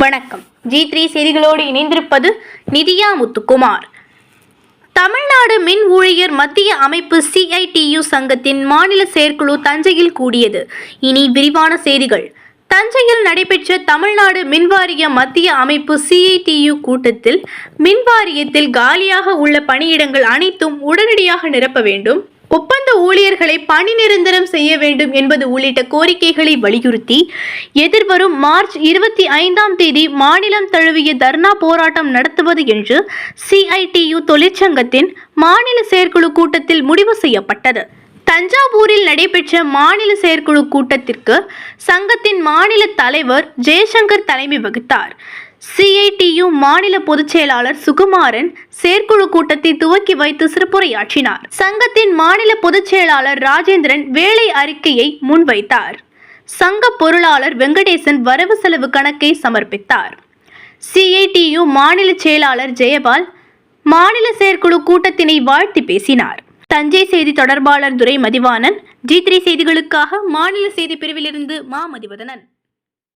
வணக்கம். G three செய்திகளோடு இணைந்திருப்பது நிதியா முத்துக்குமார். தமிழ்நாடு மின் ஊழியர் மத்திய அமைப்பு சிஐடியு சங்கத்தின் மாநில செயற்குழு தஞ்சையில் கூடியது. இனி விரிவான செய்திகள். தஞ்சையில் நடைபெற்ற தமிழ்நாடு மின்வாரிய மத்திய அமைப்பு சிஐடியு கூட்டத்தில் மின்வாரியத்தில் காலியாக உள்ள பணியிடங்கள் அனைத்தும் உடனடியாக நிரப்ப வேண்டும். ஒப்பந்த ஊழியர்களை பணி நிரந்தரம் செய்ய வேண்டும் என்பது உள்ளிட்ட கோரிக்கைகளை வலியுறுத்தி எதிர்வரும் மார்ச் இருபத்தி ஐந்தாம் தேதி மாநிலம் தழுவிய தர்ணா போராட்டம் நடத்துவது என்று சிஐடியு தொழிற்சங்கத்தின் மாநில செயற்குழு கூட்டத்தில் முடிவு செய்யப்பட்டது. தஞ்சாவூரில் நடைபெற்ற மாநில செயற்குழு கூட்டத்திற்கு சங்கத்தின் மாநில தலைவர் ஜெயசங்கர் தலைமை வகித்தார். சிஐடியு மாநில பொதுச் செயலாளர் சுகுமாரன் செயற்குழு கூட்டத்தை துவக்கி வைத்து சிறப்புரையாற்றினார். சங்கத்தின் மாநில பொதுச் செயலாளர் ராஜேந்திரன் வேலை அறிக்கையை முன்வைத்தார். சங்க பொருளாளர் வெங்கடேசன் வரவு செலவு கணக்கை சமர்ப்பித்தார். சிஐடியு மாநில செயலாளர் ஜெயபால் மாநில செயற்குழு கூட்டத்தினை வாழ்த்தி பேசினார். தஞ்சை செய்தி தொடர்பாளர் துரை மதிவாணன் ஜி த்ரீ செய்திகளுக்காக மாநில செய்தி பிரிவிலிருந்து மா மதிவதனன்.